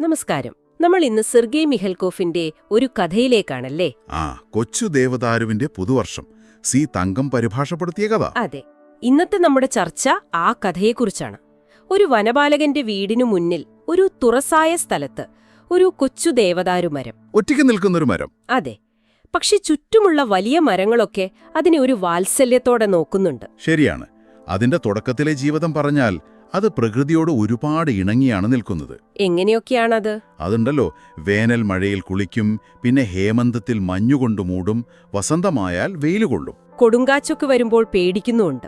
നമസ്കാരം. നമ്മൾ ഇന്ന് സെർഗേ മിഹൽകോഫിന്റെ ഒരു കഥയിലേക്കാണല്ലേ? ആ കൊച്ചു ദേവദാരുവിന്റെ പുതുവർഷം. സി തങ്കം പരിഭാഷപ്പെടുത്തിയ കഥ. അതെ. ഇന്നത്തെ നമ്മുടെ ചർച്ച ആ കഥയെക്കുറിച്ചാണ്. ഒരു വനപാലകന്റെ വീടിനു മുന്നിൽ ഒരു തുറസായ സ്ഥലത്ത് ഒരു കൊച്ചു ദേവദാരുമരം ഒറ്റയ്ക്ക് നിൽക്കുന്നൊരു മരം. അതെ. പക്ഷെ ചുറ്റുമുള്ള വലിയ മരങ്ങളൊക്കെ അതിനെ ഒരു വാത്സല്യത്തോടെ നോക്കുന്നുണ്ട്. ശരിയാണ്. അതിന്റെ തുടക്കത്തിലെ ജീവിതം പറഞ്ഞാൽ അത് പ്രകൃതിയോട് ഒരുപാട് ഇണങ്ങിയാണ് നിൽക്കുന്നത്. എങ്ങനെയൊക്കെയാണത്? അതുണ്ടല്ലോ വേനൽ മഴയിൽ കുളിക്കും പിന്നെ ഹേമന്തത്തിൽ മഞ്ഞുകൊണ്ടു മൂടും വസന്തമായാൽ വെയിൽ കൊള്ളും. കൊടുങ്കാച്ചൊക്കെ വരുമ്പോൾ പേടിക്കുന്നുണ്ട്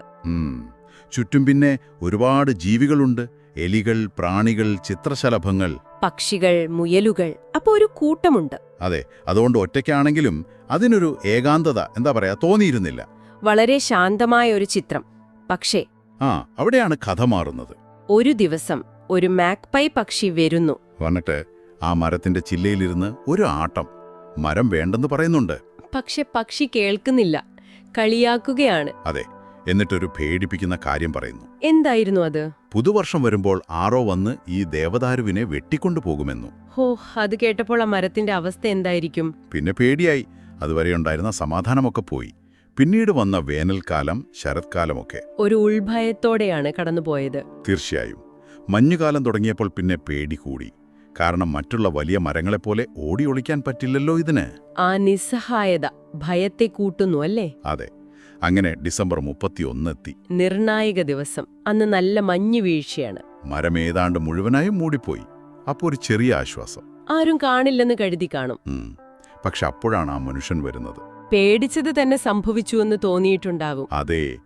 ചുറ്റും പിന്നെ ഒരുപാട് ജീവികളുണ്ട്. എലികൾ പ്രാണികൾ ചിത്രശലഭങ്ങൾ. പക്ഷികൾ മുയലുകൾ അപ്പൊ ഒരു കൂട്ടമുണ്ട്. അതെ അതുകൊണ്ട് ഒറ്റയ്ക്കാണെങ്കിലും അതിനൊരു ഏകാന്തത എന്താ പറയാ തോന്നിയിരുന്നില്ല. വളരെ ശാന്തമായ ഒരു ചിത്രം. പക്ഷേ ആ അവിടെയാണ് കഥ മാറുന്നത്. ഒരു ദിവസം ഒരു മാക്പൈ പക്ഷി വരുന്നു. വന്നിട്ട് ആ മരത്തിന്റെ ചില്ലയിലിരുന്ന് ഒരു ആട്ടം. മരം വേണ്ടെന്ന് പറയുന്നുണ്ട്. പക്ഷെ പക്ഷി കേൾക്കുന്നില്ല. കളിയാക്കുകയാണ്. അതെ എന്നിട്ടൊരു പേടിപ്പിക്കുന്ന കാര്യം പറയുന്നു. എന്തായിരുന്നു അത്? പുതുവർഷം വരുമ്പോൾ ആറോ വന്ന് ഈ ദേവദാരുവിനെ വെട്ടിക്കൊണ്ടു പോകുമെന്നു. ഹോ അത് കേട്ടപ്പോൾ ആ മരത്തിന്റെ അവസ്ഥ എന്തായിരിക്കും? പിന്നെ പേടിയായി. അതുവരെ ഉണ്ടായിരുന്ന സമാധാനമൊക്കെ പോയി. പിന്നീട് വന്ന വേനൽക്കാലം ശരത്കാലമൊക്കെ. ഒരു ഉൾഭയത്തോടെയാണ് കടന്നുപോയത്. തീർച്ചയായും. മഞ്ഞുകാലം തുടങ്ങിയപ്പോൾ പിന്നെ പേടി കൂടി. കാരണം മറ്റുള്ള വലിയ മരങ്ങളെപ്പോലെ ഓടി ഒളിക്കാൻ പറ്റില്ലല്ലോ ഇതിന്. ആ നിസ്സഹായത ഭയത്തെ കൂട്ടുന്നു അല്ലേ? അതെ. അങ്ങനെ ഡിസംബർ മുപ്പത്തിയൊന്ന് എത്തി നിർണായക ദിവസം. അന്ന് നല്ല മഞ്ഞു വീഴ്ചയാണ്. മരം ഏതാണ്ട് മുഴുവനായും മൂടിപ്പോയി. അപ്പോൾ ഒരു ചെറിയ ആശ്വാസം. ആരും കാണില്ലെന്ന് കരുതി കാണും. പക്ഷെ അപ്പോഴാണ് ആ മനുഷ്യൻ വരുന്നത്. പേടിച്ചത് തന്നെ സംഭവിച്ചുവെന്ന് തോന്നിയിട്ടുണ്ടാവും. അതെ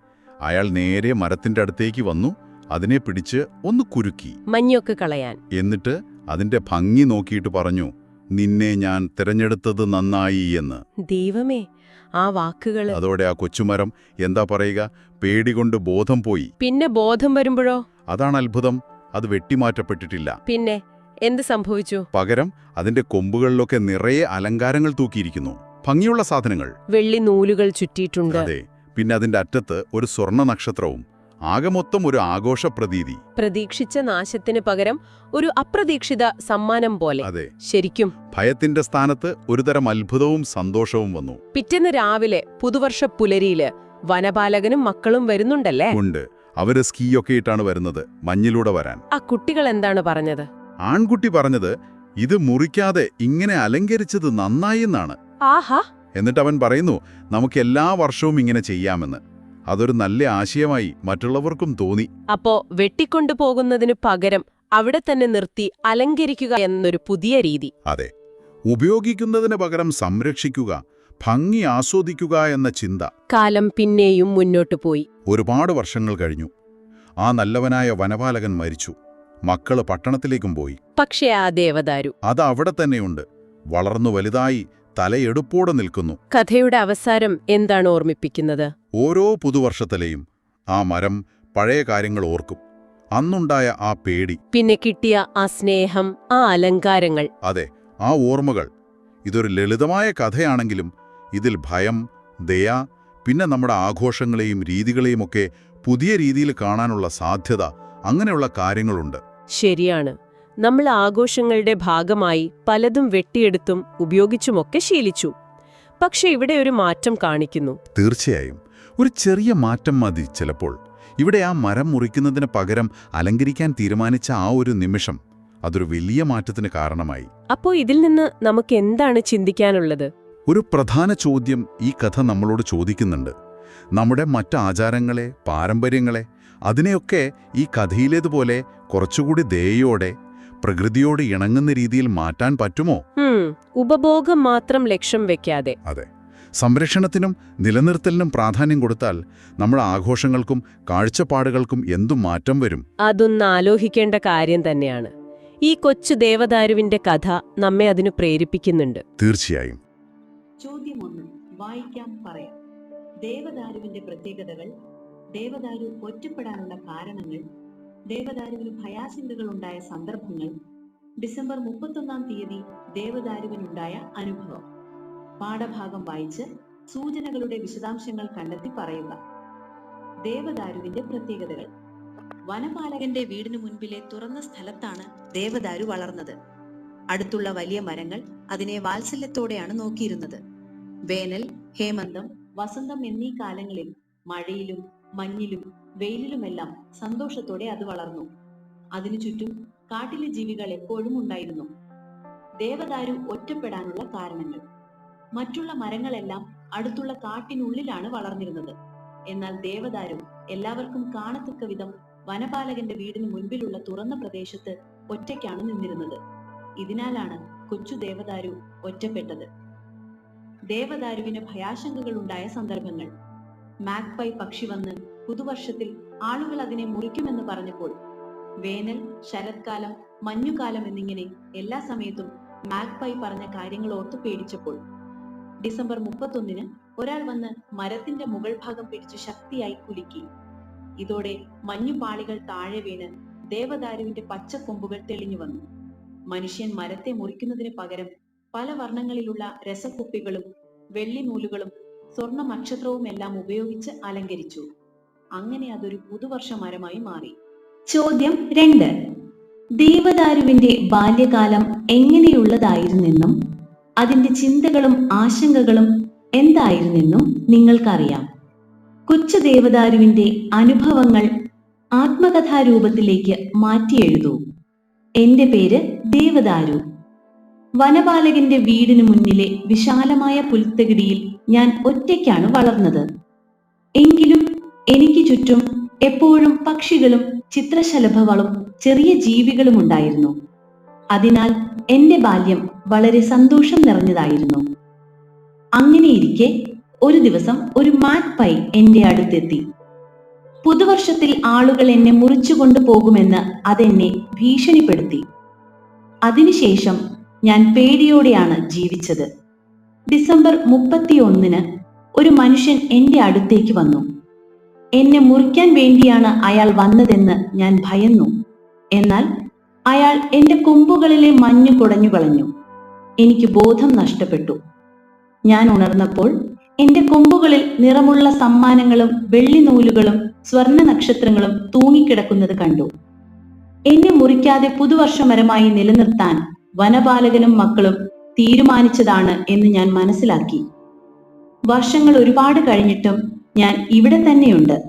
അയാൾ നേരെ മരത്തിന്റെ അടുത്തേക്ക് വന്നു അതിനെ പിടിച്ച് ഒന്ന് കുരുക്കി. മഞ്ഞൊക്കെ കളയാൻ. എന്നിട്ട് അതിന്റെ ഭംഗി നോക്കിയിട്ട് പറഞ്ഞു നിന്നെ ഞാൻ തിരഞ്ഞെടുത്തത് നന്നായി എന്ന്. ദൈവമേ ആ വാക്കുകൾ അതോടെ ആ കൊച്ചുമരം എന്താ പറയുക? പേടികൊണ്ട് ബോധം പോയി. പിന്നെ ബോധം വരുമ്പോഴോ? അതാണ് അത്ഭുതം. അത് വെട്ടിമാറ്റപ്പെട്ടിട്ടില്ല. പിന്നെ എന്ത് സംഭവിച്ചു? പകരം അതിന്റെ കൊമ്പുകളിലൊക്കെ നിറയെ അലങ്കാരങ്ങൾ തൂക്കിയിരിക്കുന്നു. ഭംഗിയുള്ള സാധനങ്ങൾ. വെള്ളി നൂലുകൾ ചുറ്റിയിട്ടുണ്ട്. അതെ പിന്നെ അതിന്റെ അറ്റത്ത് ഒരു സ്വർണ നക്ഷത്രവും ആകെ മൊത്തം ഒരു ആഘോഷ പ്രതീതി. പ്രതീക്ഷിച്ച നാശത്തിന് പകരം ഒരു അപ്രതീക്ഷിത സമ്മാനം പോലെ. അതെ. ശരിക്കും. ഭയത്തിന്റെ സ്ഥാനത്ത് ഒരുതരം അത്ഭുതവും സന്തോഷവും വന്നു. പിറ്റേന്ന് രാവിലെ പുതുവർഷ പുലരിയിൽ വനപാലകനും മക്കളും വരുന്നുണ്ടല്ലേ? ഉണ്ട്. അവർ സ്കീയൊക്കെ ഇട്ടാണ് വരുന്നത് മഞ്ഞിലൂടെ വരാൻ. ആ കുട്ടികൾ എന്താണ് പറഞ്ഞത്? ആൺകുട്ടി പറഞ്ഞത് ഇത് മുറിക്കാതെ ഇങ്ങനെ അലങ്കരിച്ചത് നന്നായി എന്നാണ്. ആഹാ. എന്നിട്ട് അവൻ പറയുന്നു നമുക്ക് എല്ലാ വർഷവും ഇങ്ങനെ ചെയ്യാമെന്ന്. അതൊരു നല്ല ആശയമായി മറ്റുള്ളവർക്കും തോന്നി. അപ്പോ വെട്ടിക്കൊണ്ടു പോകുന്നതിന് പകരം അവിടെ തന്നെ നിർത്തി അലങ്കരിക്കുക എന്നൊരു പുതിയ രീതി. അതെ. ഉപയോഗിക്കുന്നതിന് പകരം സംരക്ഷിക്കുക ഭംഗി ആസ്വദിക്കുക എന്ന ചിന്ത. കാലം പിന്നെയും മുന്നോട്ടു പോയി. ഒരുപാട് വർഷങ്ങൾ കഴിഞ്ഞു. ആ നല്ലവനായ വനപാലകൻ മരിച്ചു. മക്കൾ പട്ടണത്തിലേക്കും പോയി. പക്ഷേ ആ ദേവദാരു അത് അവിടെ തന്നെയുണ്ട്. വളർന്നു വലുതായി തലയെടുപ്പോടെ നിൽക്കുന്നു. കഥയുടെ അവസാനം എന്താണ് ഓർമ്മിപ്പിക്കുന്നത്? ഓരോ പുതുവർഷത്തിലെയും ആ മരം പഴയ കാര്യങ്ങൾ ഓർക്കും. അന്നുണ്ടായ ആ പേടി. പിന്നെ കിട്ടിയ ആ സ്നേഹം ആ അലങ്കാരങ്ങൾ. അതെ ആ ഓർമ്മകൾ. ഇതൊരു ലളിതമായ കഥയാണെങ്കിലും ഇതിൽ ഭയം ദയ പിന്നെ നമ്മുടെ ആഘോഷങ്ങളെയും രീതികളെയുമൊക്കെ പുതിയ രീതിയിൽ കാണാനുള്ള സാധ്യത അങ്ങനെയുള്ള കാര്യങ്ങളുണ്ട്. ശരിയാണ്. നമ്മൾ ആഘോഷങ്ങളുടെ ഭാഗമായി പലതും വെട്ടിയെടുത്തും ഉപയോഗിച്ചുമൊക്കെ ശീലിച്ചു. പക്ഷെ ഇവിടെ ഒരു മാറ്റം കാണിക്കുന്നു. തീർച്ചയായും. ഒരു ചെറിയ മാറ്റം മതി ചിലപ്പോൾ. ഇവിടെ ആ മരം മുറിക്കുന്നതിന് പകരം അലങ്കരിക്കാൻ തീരുമാനിച്ച ആ ഒരു നിമിഷം അതൊരു വലിയ മാറ്റത്തിന് കാരണമായി. അപ്പോ ഇതിൽ നിന്ന് നമുക്ക് എന്താണ് ചിന്തിക്കാനുള്ളത്? ഒരു പ്രധാന ചോദ്യം ഈ കഥ നമ്മളോട് ചോദിക്കുന്നുണ്ട്. നമ്മുടെ മറ്റ് ആചാരങ്ങളെ പാരമ്പര്യങ്ങളെ അതിനെയൊക്കെ ഈ കഥയിലേതുപോലെ കുറച്ചുകൂടി ദയോടെ പ്രകൃതിയോട് ഇണങ്ങുന്ന രീതിയിൽ മാറ്റാൻ പറ്റുമോ? ഉപഭോഗം മാത്രം ലക്ഷ്യം വെക്കാതെ. അതെ. സംരക്ഷണത്തിനും നിലനിർത്തലിനും പ്രാധാന്യം കൊടുത്താൽ നമ്മുടെ ആഘോഷങ്ങൾക്കും കാഴ്ചപ്പാടുകൾക്കും എന്തു മാറ്റം വരും? അതൊന്ന് ആലോചിക്കേണ്ട കാര്യം തന്നെയാണ്. ഈ കൊച്ചു ദേവദാരുവിന്റെ കഥ നമ്മെ അതിനു പ്രേരിപ്പിക്കുന്നുണ്ട്. തീർച്ചയായും. ചോദ്യം ഒന്ന് വായിക്കാം പറയാം. ദേവദാരുവിന്റെ പ്രത്യേകതകൾ ദേവദാരു ഒറ്റപ്പെടാനുള്ള കാരണങ്ങൾ ദേവദാരുവിന് ഭയാശങ്കകൾ ഉണ്ടായ സന്ദർഭങ്ങൾ ഡിസംബർ മുപ്പത്തൊന്നാം തീയതി ദേവദാരുവിനുണ്ടായ അനുഭവം. പാഠഭാഗം വായിച്ച് സൂചനകളുടെ വിശദാംശങ്ങൾ കണ്ടെത്തി പറയുക. ദേവദാരുവിന്റെ പ്രത്യേകതകൾ. വനപാലകന്റെ വീടിനു മുൻപിലെ തുറന്ന സ്ഥലത്താണ് ദേവദാരു വളർന്നത്. അടുത്തുള്ള വലിയ മരങ്ങൾ അതിനെ വാത്സല്യത്തോടെയാണ് നോക്കിയിരുന്നത്. വേനൽ ഹേമന്തം വസന്തം എന്നീ കാലങ്ങളിൽ മഴയിലും മഞ്ഞിലും വെയിലിലുമെല്ലാം സന്തോഷത്തോടെ അത് വളർന്നു. അതിനു ചുറ്റും കാട്ടിലെ ജീവികൾ എപ്പോഴും ഉണ്ടായിരുന്നു. ദേവദാരു ഒറ്റപ്പെടാനുള്ള കാരണങ്ങൾ. മറ്റുള്ള മരങ്ങളെല്ലാം അടുത്തുള്ള കാട്ടിനുള്ളിലാണ് വളർന്നിരുന്നത്. എന്നാൽ ദേവദാരു എല്ലാവർക്കും കാണത്തക്ക വിധം വനപാലകന്റെ വീടിന് മുൻപിലുള്ള തുറന്ന പ്രദേശത്ത് ഒറ്റയ്ക്കാണ് നിന്നിരുന്നത്. ഇതിനാലാണ് കൊച്ചു ദേവദാരു ഒറ്റപ്പെട്ടത്. ദേവദാരുവിന് ഭയാശങ്കകൾ ഉണ്ടായ സന്ദർഭങ്ങൾ. മാക്പൈ പക്ഷി വന്ന് പുതുവർഷത്തിൽ ആളുകൾ അതിനെ മുറിക്കുമെന്ന് പറഞ്ഞപ്പോൾ വേനൽ ശരത്കാലം മഞ്ഞുകാലം എന്നിങ്ങനെ എല്ലാ സമയത്തും മാക്പൈ പറഞ്ഞ കാര്യങ്ങൾ ഓർത്ത് പേടിച്ചപ്പോൾ ഡിസംബർ മുപ്പത്തൊന്നിന് ഒരാൾ വന്ന് മരത്തിന്റെ മുകൾ ഭാഗം പിടിച്ച് ശക്തിയായി കുലുക്കി. ഇതോടെ മഞ്ഞുപാളികൾ താഴെ വീണ് ദേവദാരുവിന്റെ പച്ചക്കൊമ്പുകൾ തെളിഞ്ഞു വന്നു. മനുഷ്യൻ മരത്തെ മുറിക്കുന്നതിന് പകരം പല വർണങ്ങളിലുള്ള രസക്കുപ്പികളും വെള്ളിനൂലുകളും സ്വർണ നക്ഷത്രവും എല്ലാം ഉപയോഗിച്ച് അലങ്കരിച്ചു. അങ്ങനെ അതൊരു പുതുവർഷ മരമായി മാറി. ചോദ്യം രണ്ട്. ദേവദാരുവിന്റെ ബാല്യകാലം എങ്ങനെയുള്ളതായിരുന്നെന്നും അതിന്റെ ചിന്തകളും ആശങ്കകളും എന്തായിരുന്നെന്നും നിങ്ങൾക്കറിയാം. കൊച്ചു ദേവദാരുവിന്റെ അനുഭവങ്ങൾ ആത്മകഥാരൂപത്തിലേക്ക് മാറ്റി എഴുതൂ എന്റെ പേര് ദേവദാരു. വനപാലകന്റെ വീടിന് മുന്നിലെ വിശാലമായ പുൽത്തകിടിയിൽ ഞാൻ ഒറ്റയ്ക്കാണ് വളർന്നത്. എങ്കിലും എനിക്ക് ചുറ്റും എപ്പോഴും പക്ഷികളും ചിത്രശലഭങ്ങളും ചെറിയ ജീവികളും ഉണ്ടായിരുന്നു. അതിനാൽ എന്റെ ബാല്യം വളരെ സന്തോഷം നിറഞ്ഞതായിരുന്നു. അങ്ങനെയിരിക്കെ ഒരു ദിവസം ഒരു മാക് പൈ എന്റെ അടുത്തെത്തി. പുതുവർഷത്തിൽ ആളുകൾ എന്നെ മുറിച്ചു കൊണ്ടുപോകുമെന്ന് അതെന്നെ ഭീഷണിപ്പെടുത്തി. അതിനുശേഷം ഞാൻ പേടിയോടെയാണ് ജീവിച്ചത്. ഡിസംബർ മുപ്പത്തിയൊന്നിന് ഒരു മനുഷ്യൻ എന്റെ അടുത്തേക്ക് വന്നു. എന്നെ മുറിക്കാൻ വേണ്ടിയാണ് അയാൾ വന്നതെന്ന് ഞാൻ ഭയന്നു. എന്നാൽ അയാൾ എന്റെ കൊമ്പുകളിലെ മഞ്ഞു കുടഞ്ഞു കളഞ്ഞു. എനിക്ക് ബോധം നഷ്ടപ്പെട്ടു. ഞാൻ ഉണർന്നപ്പോൾ എന്റെ കൊമ്പുകളിൽ നിറമുള്ള സമ്മാനങ്ങളും വെള്ളി നൂലുകളും സ്വർണ നക്ഷത്രങ്ങളും തൂങ്ങിക്കിടക്കുന്നത് കണ്ടു. എന്നെ മുറിക്കാതെ പുതുവർഷമരമായി നിലനിർത്താൻ വനപാലകനും മക്കളും തീരുമാനിച്ചതാണ് എന്ന് ഞാൻ മനസ്സിലാക്കി. വർഷങ്ങൾ ഒരുപാട് കഴിഞ്ഞിട്ടും ഞാൻ ഇവിടെ തന്നെയുണ്ട്.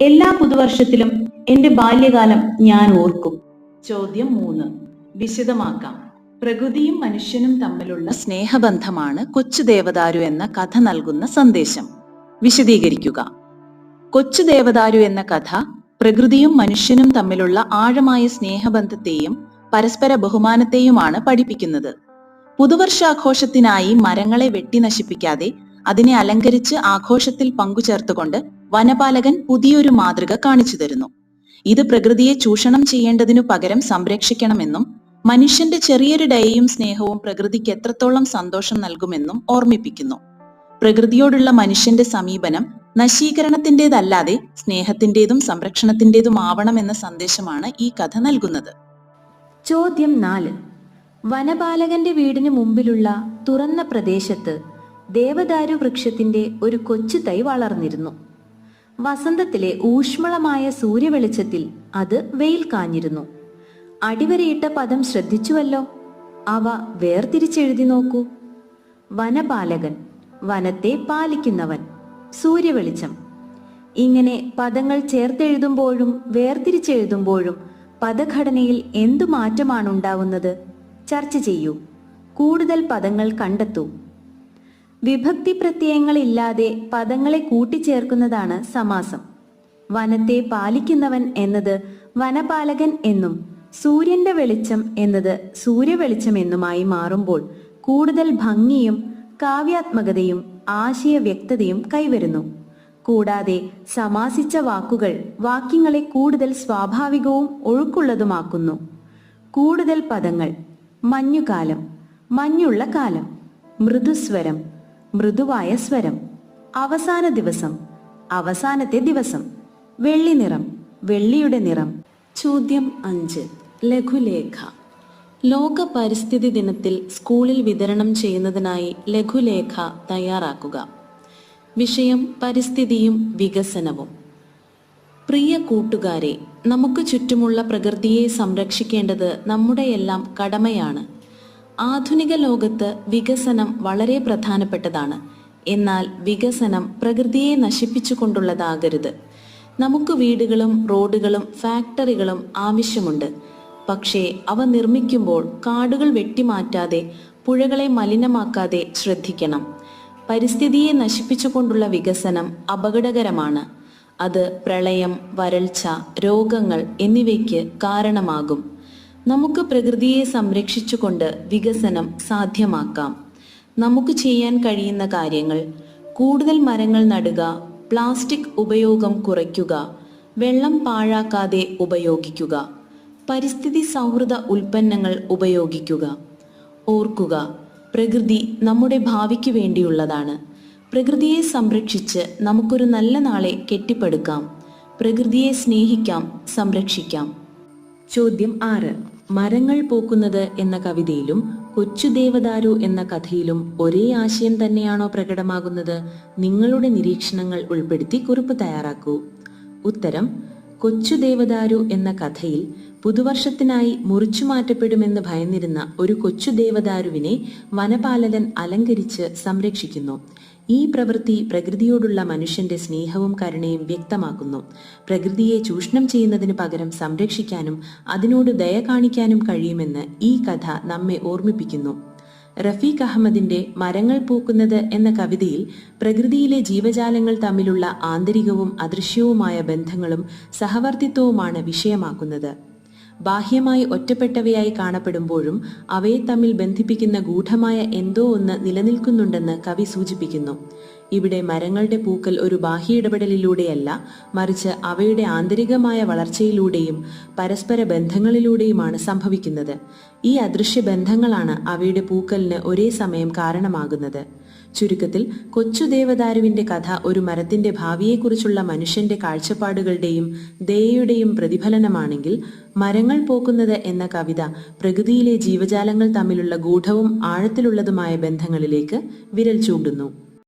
എല്ലാ പുതുവർഷത്തിലും എന്റെ ബാല്യകാലം ഞാൻ ഓർക്കും. ചോദ്യം മൂന്ന്. വിശദമാക്കാം. പ്രകൃതിയും മനുഷ്യനും തമ്മിലുള്ള സ്നേഹബന്ധമാണ് കൊച്ചു ദേവദാരു എന്ന കഥ നൽകുന്ന സന്ദേശം. വിശദീകരിക്കുക. കൊച്ചു ദേവദാരു എന്ന കഥ പ്രകൃതിയും മനുഷ്യനും തമ്മിലുള്ള ആഴമായ സ്നേഹബന്ധത്തെയും പരസ്പര ബഹുമാനത്തെയുമാണ് പഠിപ്പിക്കുന്നത്. പുതുവർഷാഘോഷത്തിനായി മരങ്ങളെ വെട്ടി നശിപ്പിക്കാതെ അതിനെ അലങ്കരിച്ച് ആഘോഷത്തിൽ പങ്കുചേർത്തുകൊണ്ട് വനപാലകൻ പുതിയൊരു മാതൃക കാണിച്ചു തരുന്നു. ഇത് പ്രകൃതിയെ ചൂഷണം ചെയ്യേണ്ടതിനു പകരം സംരക്ഷിക്കണമെന്നും മനുഷ്യന്റെ ചെറിയൊരു ഡയയും സ്നേഹവും പ്രകൃതിക്ക് എത്രത്തോളം സന്തോഷം നൽകുമെന്നും ഓർമ്മിപ്പിക്കുന്നു. പ്രകൃതിയോടുള്ള മനുഷ്യന്റെ സമീപനം നശീകരണത്തിന്റേതല്ലാതെ സ്നേഹത്തിന്റേതും സംരക്ഷണത്തിന്റേതുമാവണമെന്ന സന്ദേശമാണ് ഈ കഥ നൽകുന്നത്. ചോദ്യം നാല്. വനപാലകന്റെ വീടിന് മുമ്പിലുള്ള തുറന്ന പ്രദേശത്ത് ദേവദാരു വൃക്ഷത്തിന്റെ ഒരു കൊച്ചു തൈ വളർന്നിരുന്നു. വസന്തത്തിലെ ഊഷ്മളമായ സൂര്യവെളിച്ചത്തിൽ അത് വെയിൽ കാഞ്ഞിരുന്നു. അടിവരയിട്ട പദം ശ്രദ്ധിച്ചുവല്ലോ? അവ വേർതിരിച്ചെഴുതി നോക്കൂ. വനപാലകൻ വനത്തെ പാലിക്കുന്നവൻ സൂര്യവെളിച്ചം. ഇങ്ങനെ പദങ്ങൾ ചേർത്തെഴുതുമ്പോഴും വേർതിരിച്ചെഴുതുമ്പോഴും പദഘടനയിൽ എന്തു മാറ്റമാണ് ഉണ്ടാവുന്നത് ചർച്ച ചെയ്യൂ. കൂടുതൽ പദങ്ങൾ കണ്ടെത്തൂ. വിഭക്തി പ്രത്യയങ്ങളില്ലാതെ പദങ്ങളെ കൂട്ടിച്ചേർക്കുന്നതാണ് സമാസം. വനത്തെ പാലിക്കുന്നവൻ എന്നത് വനപാലകൻ എന്നും സൂര്യന്റെ വെളിച്ചം എന്നത് സൂര്യവെളിച്ചം എന്നുമായി മാറുമ്പോൾ കൂടുതൽ ഭംഗിയും കാവ്യാത്മകതയും ആശയ വ്യക്തതയും കൈവരുന്നു. കൂടാതെ സമാസിച്ച വാക്കുകൾ വാക്യങ്ങളെ കൂടുതൽ സ്വാഭാവികവും ഒഴുക്കുള്ളതുമാക്കുന്നു. കൂടുതൽ പദങ്ങൾ മഞ്ഞുകാലം മഞ്ഞുള്ള കാലം മൃദുസ്വരം മൃദുവായ സ്വരം. അവസാന ദിവസം. അവസാനത്തെ ദിവസം. വെള്ളി നിറം. വെള്ളിയുടെ നിറം. ചോദ്യം അഞ്ച്. ലഘുലേഖ. ലോക പരിസ്ഥിതി ദിനത്തിൽ സ്കൂളിൽ വിതരണം ചെയ്യുന്നതിനായി ലഘുലേഖ തയ്യാറാക്കുക. വിഷയം പരിസ്ഥിതിയും വികസനവും. പ്രിയ കൂട്ടുകാരെ നമുക്ക് ചുറ്റുമുള്ള പ്രകൃതിയെ സംരക്ഷിക്കേണ്ടത് നമ്മുടെയെല്ലാം കടമയാണ്. ആധുനിക ലോകത്ത് വികസനം വളരെ പ്രധാനപ്പെട്ടതാണ്. എന്നാൽ വികസനം പ്രകൃതിയെ നശിപ്പിച്ചുകൊണ്ടുള്ളതാകരുത്. നമുക്ക് വീടുകളും റോഡുകളും ഫാക്ടറികളും ആവശ്യമുണ്ട്. പക്ഷേ അവ നിർമ്മിക്കുമ്പോൾ കാടുകൾ വെട്ടിമാറ്റാതെ പുഴകളെ മലിനമാക്കാതെ ശ്രദ്ധിക്കണം. പരിസ്ഥിതിയെ നശിപ്പിച്ചുകൊണ്ടുള്ള വികസനം അപകടകരമാണ്. അത് പ്രളയം വരൾച്ച രോഗങ്ങൾ എന്നിവയ്ക്ക് കാരണമാകും. നമുക്ക് പ്രകൃതിയെ സംരക്ഷിച്ചുകൊണ്ട് വികസനം സാധ്യമാക്കാം. നമുക്ക് ചെയ്യാൻ കഴിയുന്ന കാര്യങ്ങൾ കൂടുതൽ മരങ്ങൾ നടുക പ്ലാസ്റ്റിക് ഉപയോഗം കുറയ്ക്കുക വെള്ളം പാഴാക്കാതെ ഉപയോഗിക്കുക പരിസ്ഥിതി സൗഹൃദ ഉൽപ്പന്നങ്ങൾ ഉപയോഗിക്കുക. ഓർക്കുക പ്രകൃതി നമ്മുടെ ഭാവിക്ക് വേണ്ടിയുള്ളതാണ്. പ്രകൃതിയെ സംരക്ഷിച്ച് നമുക്കൊരു നല്ല നാളെ കെട്ടിപ്പടുക്കാം. പ്രകൃതിയെ സ്നേഹിക്കാം സംരക്ഷിക്കാം. ചോദ്യം ആറ്. മരങ്ങൾ പൂക്കുന്നത് എന്ന കവിതയിലും കൊച്ചു ദേവദാരു എന്ന കഥയിലും ഒരേ ആശയം തന്നെയാണോ പ്രകടമാകുന്നത്? നിങ്ങളുടെ നിരീക്ഷണങ്ങൾ ഉൾപ്പെടുത്തി കുറിപ്പ് തയ്യാറാക്കൂ. ഉത്തരം കൊച്ചു ദേവദാരു എന്ന കഥയിൽ പുതുവർഷത്തിനായി മുറിച്ചു മാറ്റപ്പെടുമെന്ന് ഭയന്നിരുന്ന ഒരു കൊച്ചു ദേവദാരുവിനെ വനപാലകൻ അലങ്കരിച്ച് സംരക്ഷിക്കുന്നു. ഈ പ്രവൃത്തി പ്രകൃതിയോടുള്ള മനുഷ്യന്റെ സ്നേഹവും കരുണയും വ്യക്തമാക്കുന്നു. പ്രകൃതിയെ ചൂഷണം ചെയ്യുന്നതിന് പകരം സംരക്ഷിക്കാനും അതിനോട് ദയ കാണിക്കാനും കഴിയുമെന്ന് ഈ കഥ നമ്മെ ഓർമ്മിപ്പിക്കുന്നു. റഫീഖ് അഹമ്മദിന്റെ മരങ്ങൾ പൂക്കുന്നത് എന്ന കവിതയിൽ പ്രകൃതിയിലെ ജീവജാലങ്ങൾ തമ്മിലുള്ള ആന്തരികവും അദൃശ്യവുമായ ബന്ധങ്ങളും സഹവർത്തിത്വവുമാണ് വിഷയമാക്കുന്നത്. ബാഹ്യമായി ഒറ്റപ്പെട്ടവയായി കാണപ്പെടുമ്പോഴും അവയെ തമ്മിൽ ബന്ധിപ്പിക്കുന്ന ഗൂഢമായ എന്തോ ഒന്ന് നിലനിൽക്കുന്നുണ്ടെന്ന് കവി സൂചിപ്പിക്കുന്നു. ഇവിടെ മരങ്ങളുടെ പൂക്കൽ ഒരു ബാഹ്യ ഇടപെടലിലൂടെയല്ല മറിച്ച് അവയുടെ ആന്തരികമായ വളർച്ചയിലൂടെയും പരസ്പര ബന്ധങ്ങളിലൂടെയുമാണ് സംഭവിക്കുന്നത്. ഈ അദൃശ്യ ബന്ധങ്ങളാണ് അവയുടെ പൂക്കലിന് ഒരേ സമയം കാരണമാകുന്നത്. ചുരുക്കത്തിൽ കൊച്ചു ദേവദാരുവിന്റെ കഥ ഒരു മരത്തിന്റെ ഭാവിയെക്കുറിച്ചുള്ള മനുഷ്യന്റെ കാഴ്ചപ്പാടുകളുടെയും ദയയുടെയും പ്രതിഫലനമാണെങ്കിൽ മരങ്ങൾ പോക്കുന്നത് എന്ന കവിത പ്രകൃതിയിലെ ജീവജാലങ്ങൾ തമ്മിലുള്ള ഗൂഢവും ആഴത്തിലുള്ളതുമായ ബന്ധങ്ങളിലേക്ക് വിരൽ ചൂണ്ടുന്നു.